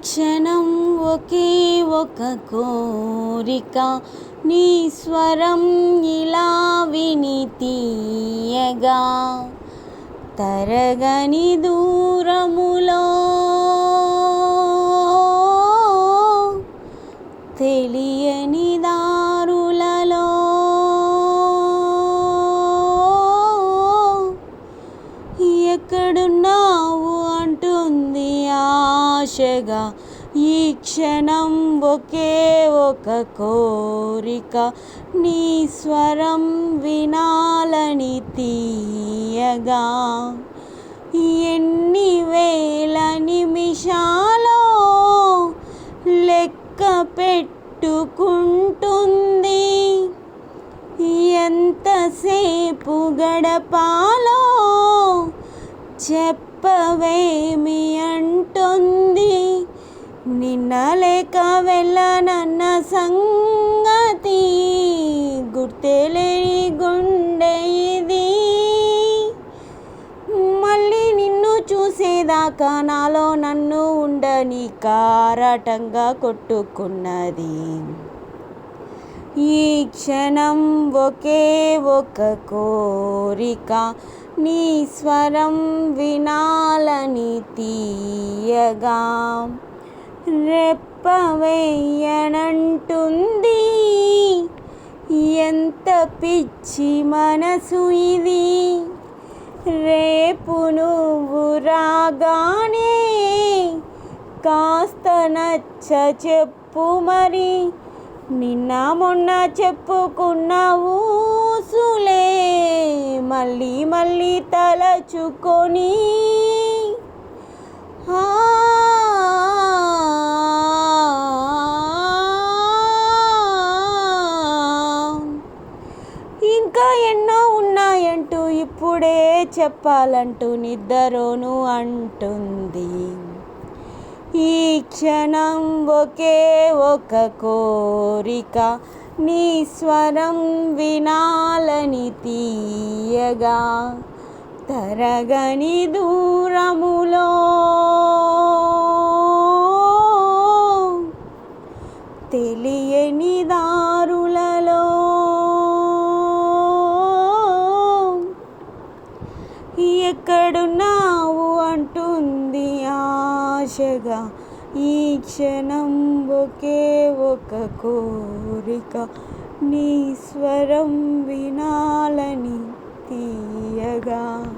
క్షణం ఒకే ఒక కోరిక నీ స్వరం ఇలా విని తీయగా. తరగని దూరములో ఆశగా ఈ క్షణం ఒకే ఒక కోరిక. నీ స్వరం వినాలని తీయగా ఎన్ని వేల నిమిషాలో లెక్క పెట్టుకుంటుంది. ఎంతసేపు గడపాలో చెప్పవేమి అంటుంది? నిన్న లేక వెళ్ళనన్న సంగతి గుర్తెలేని గుండె ఇది. మళ్ళీ నిన్ను చూసేదాకా నాలో నన్ను ఉండని కారటంగా కొట్టుకున్నది. ఈ క్షణం ఒకే ఒక కోరిక. నీ స్వరం వినాలని తీయగా. రెప్పవేయనంటుంది ఎంత పిచ్చి మనసు ఇది. రేపు నువ్వు రాగానే కాస్త నచ్చ చెప్పు మరి. నిన్న మొన్న చెప్పుకున్న ఊసులే మళ్ళీ మళ్ళీ తలచుకొని. ఇంకా ఎన్నో ఉన్నాయంటూ ఇప్పుడే చెప్పాలంటూ నిద్రను అంటుంది. ఈ క్షణం ఒకే ఒక కోరిక. నీ స్వరం వినాలని తీయగా. తరగని దూరములో ఎక్కడున్నావు అంటుంది ఆశగా. ఈ క్షణం ఒకే ఒక కోరిక. నీ స్వరం వినాలని తీయగా.